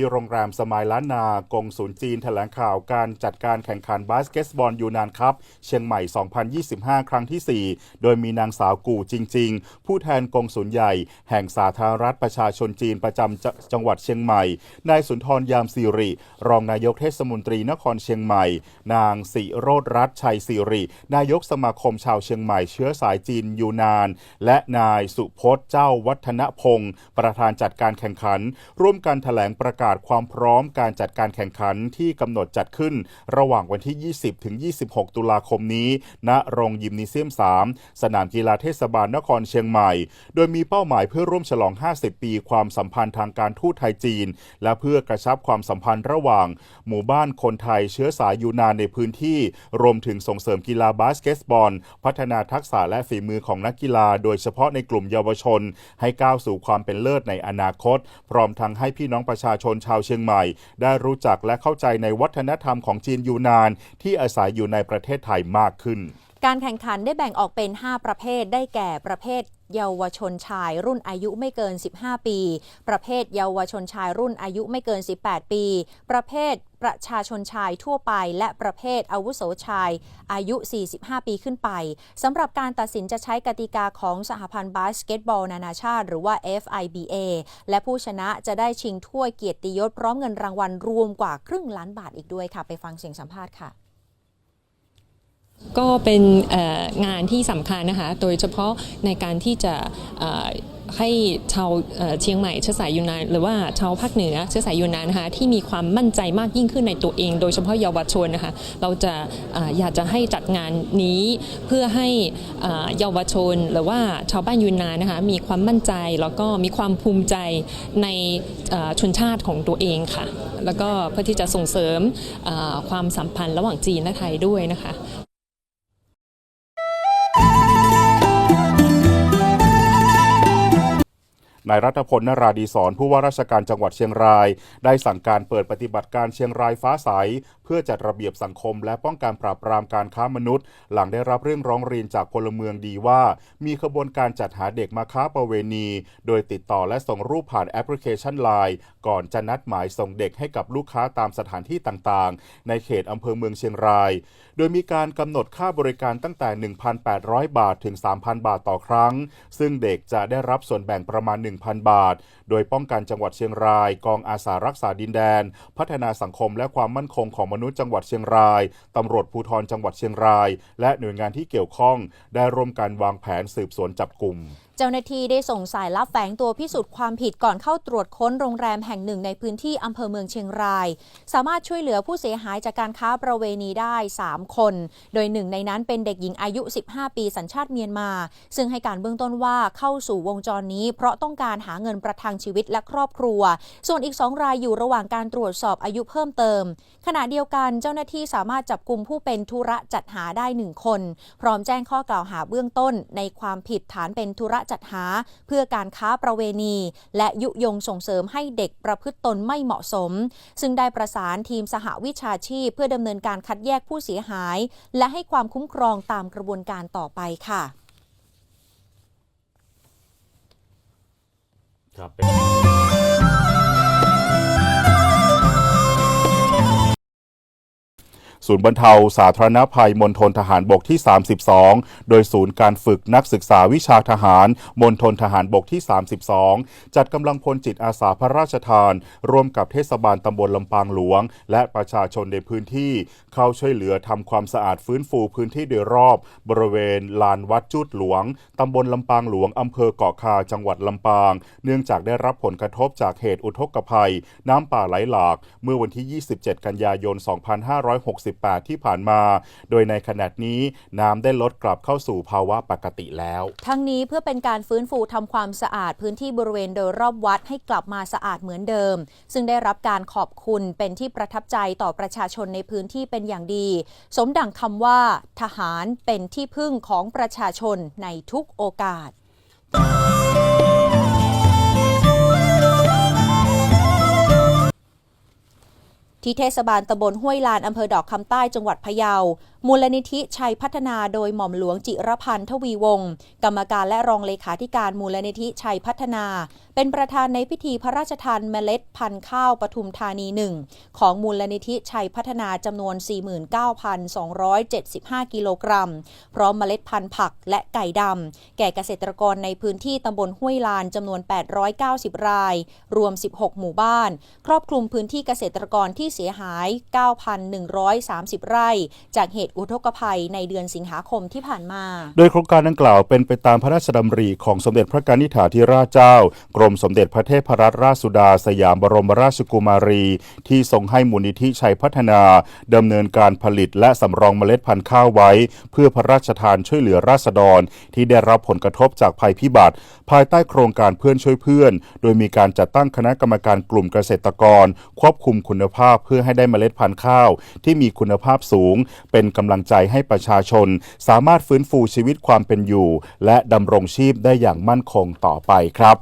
ที่โรงแรมสมายล้านนากงศูนย์จีนแถลงข่าวการจัดการแข่งขันบาสเกตบอลยูนานครับ เชียงใหม่ 2025 ครั้งที่ 4 โดยมีนางสาวกูจริง ๆ ผู้แทนกงศูนย์ใหญ่ แห่งสาธารณรัฐประชาชนจีนประจำจจังหวัดเชียงใหม่ นายสุนทรยามสิริ รองนายกเทศมนตรีนครเชียงใหม่ นางสิโรธรัตชัยสิริ นายกสมาคมชาวเชียงใหม่เชื้อสายจีนยูนาน และนายสุพจน์เจ้าวัฒนพงศ์ประธานจัดการแข่งขัน ร่วมกันแถลงประกาศความพร้อมการจัดการแข่งขันที่กำหนดจัดขึ้น ระหว่างวันที่ 20 ถึง 26 ตุลาคมนี้ ณ โรงยิมนิเซียม 3 สนามกีฬาเทศบาลนครเชียงใหม่ โดยมีเป้าหมายเพื่อร่วมฉลอง 50 ปีความสัมพันธ์ทางการทูตไทยจีน และเพื่อกระชับความสัมพันธ์ระหว่าง หมู่บ้านคนไทยเชื้อสายยูนานในพื้นที่ รวมถึงส่งเสริมกีฬาบาสเกตบอล พัฒนาทักษะและฝีมือของนักกีฬา โดยเฉพาะในกลุ่มเยาวชน ให้ก้าวสู่ความเป็นเลิศในอนาคต พร้อมทั้งให้พี่น้องประชาชนชาวเชียงใหม่ ได้รู้จักและเข้าใจในวัฒนธรรมของจีนยูนาน ที่อาศัยอยู่ในประเทศไทยมากขึ้นการแข่งขันได้แบ่งออกเป็น 5 ประเภท ได้แก่ประเภท เยาวชนชายรุ่นอายุไม่เกิน 15 ปี ประเภทเยาวชนชายรุ่นอายุไม่เกิน 18 ปี ประเภทประชาชนชายทั่วไป และประเภทอาวุโสชาย อายุ 45 ปีขึ้นไปสำหรับการตัดสินจะใช้กติกาของสหพันธ์บาสเกตบอล นานาชาติ หรือว่า FIBA และผู้ชนะจะได้ชิงถ้วยเกียรติยศพร้อมเงินรางวัลรวมกว่าครึ่งล้านบาทอีกด้วยค่ะ ไปฟังเสียงสัมภาษณ์ค่ะ ก็เป็นงานที่สำคัญนะคะ โดยเฉพาะในการที่จะให้ชาวเชียงใหม่เชื้อสายยูนานหรือว่าชาวภาคเหนือเชื้อสายยูนานนะคะที่มีความมั่นใจมากยิ่งขึ้นในตัวเอง โดยเฉพาะเยาวชนนะคะเราจะอยากจะให้จัดงานนี้เพื่อให้เยาวชน หรือว่าชาวบ้านยูนานนะคะมีความมั่นใจแล้วก็มีความภูมิใจในชนชาติของตัวเองค่ะ แล้วก็เพื่อที่จะส่งเสริมความสัมพันธ์ระหว่างจีนและไทยด้วยนะคะ นายรัฐพลนราดีสอนผู้ว่าราชการจังหวัดเชียงราย ได้สั่งการเปิดปฏิบัติการเชียงรายฟ้าใส เพื่อจัดระเบียบสังคม และป้องกันปราบปรามการค้ามนุษย์ หลังได้รับเรื่องร้องเรียนจากพลเมืองดีว่า มีขบวนการจัดหาเด็กมาค้าประเวณี โดยติดต่อและส่งรูปผ่านแอปพลิเคชันไลน์ก่อนจะนัดหมายส่งเด็กให้กับลูกค้าตามสถานที่ต่างๆ ในเขตอำเภอเมืองเชียงราย โดยมีการกำหนดค่าบริการตั้งแต่ 1,800 บาทถึง 3,000 บาทต่อครั้ง ซึ่งเด็กจะได้รับส่วนแบ่งประมาณ1,000 บาท โดยป้องกันจังหวัดเชียงราย กองอาสารักษาดินแดน พัฒนาสังคมและความมั่นคงของมนุษย์จังหวัดเชียงรายตำรวจภูธรจังหวัดเชียงราย และหน่วยงานที่เกี่ยวข้อง ได้ร่วมกันวางแผนสืบสวนจับกลุ่ม เจ้าหน้าที่ได้ส่งสายลับแฝงตัวพิสูจน์ความผิดก่อนเข้าตรวจค้นโรงแรมแห่งหนึ่งในพื้นที่อำเภอเมืองเชียงราย สามารถช่วยเหลือผู้เสียหายจากการค้าประเวณีได้ 3 คน โดยหนึ่งในนั้นเป็นเด็กหญิงอายุ 15 ปีสัญชาติเมียนมา ซึ่งให้การเบื้องต้นว่าเข้าสู่วงจรนี้ เพราะต้องการหาเงินประทังชีวิตและครอบครัว ส่วนอีก2รายอยู่ระหว่างการตรวจสอบอายุเพิ่มเติม ขณะเดียวกันเจ้าหน้าที่สามารถจับกลุ่มผู้เป็นธุระจัดหาได้หนึ่งคน พร้อมแจ้งข้อกล่าวหาเบื้องต้น ในความผิดฐานเป็นธุระจัดหาเพื่อการค้าประเวณี และยุยงส่งเสริมให้เด็กประพฤติตนไม่เหมาะสม ซึ่งได้ประสานทีมสหวิชาชีพ เพื่อดำเนินการคัดแยกผู้เสียหาย และให้ความคุ้มครองตามกระบวนการต่อไปค่ะครับ ศูนย์บรรเทาสาธารณภัยมณฑลทหารบกที่ 32 โดยศูนย์การฝึกนักศึกษาวิชาทหารมณฑลทหารบกที่ 32 จัดกำลังพลจิตอาสาพระราชทาน ร่วมกับเทศบาลตำบลลำปางหลวง และประชาชนในพื้นที่ เข้าช่วยเหลือทำความสะอาดฟื้นฟูพื้นที่โดยรอบ บริเวณลานวัดจุดหลวงตำบลลำปางหลวงอำเภอเกาะคาจังหวัดลำปาง เนื่องจากได้รับผลกระทบจากเหตุอุทกภัย น้ำป่าไหลหลาก เมื่อวันที่ 27 กันยายน 2560 2568 ที่ผ่านมา โดยในขณะนี้น้ำได้ลดกลับเข้าสู่ภาวะปกติแล้ว ทั้งนี้เพื่อเป็นการฟื้นฟูทำความสะอาดพื้นที่บริเวณโดยรอบวัดให้กลับมาสะอาดเหมือนเดิม ซึ่งได้รับการขอบคุณเป็นที่ประทับใจต่อประชาชนในพื้นที่เป็นอย่างดี สมดังคำว่า ทหารเป็นที่พึ่งของประชาชนในทุกโอกาส ที่เทศบาลตำบลห้วยลานอำเภอดอกคำใต้จังหวัดพะเยามูลนิธิชัยพัฒนาโดยหม่อมหลวงจิรพันธ์ทวีวงศ์กรรมการและรองเลขาธิการมูลนิธิชัยพัฒนา เป็นประธานในพิธีพระราชทานเมล็ดพันธุ์ข้าวปทุมธานีหนึ่งของมูลนิธิชัยพัฒนาจำนวน 49,275 กิโลกรัม พร้อมเมล็ดพันธุ์ผักและไก่ดำแก่เกษตรกรในพื้นที่ตำบลห้วยลานจำนวน 890 ราย รวม 16 หมู่บ้าน ครอบคลุมพื้นที่เกษตรกรที่เสียหาย 9,130 ไร่ จากเหตุอุทกภัยในเดือนสิงหาคมที่ผ่านมา โดยโครงการดังกล่าวเป็นไปตามพระราชดำริของสมเด็จพระกนิษฐาธิราชเจ้า กรมสมเด็จพระเทพรัตนราชสุดาสยามบรมราชกุมารี ที่ทรงให้มูลนิธิชัยพัฒนาดำเนินการผลิตและสำรองเมล็ดพันธุ์ข้าวไว้ เพื่อพระราชทานช่วยเหลือราษฎร ที่ได้รับผลกระทบจากภัยพิบัติ ภายใต้โครงการเพื่อนช่วยเพื่อน โดยมีการจัดตั้งคณะกรรมการกลุ่มเกษตรกร ควบคุมคุณภาพเพื่อให้ได้เมล็ดพันธุ์ข้าว ที่มีคุณภาพสูง เป็นกำลังใจให้ประชาชน สามารถฟื้นฟูชีวิตความเป็นอยู่ และดำรงชีพได้อย่างมั่นคงต่อไปครับ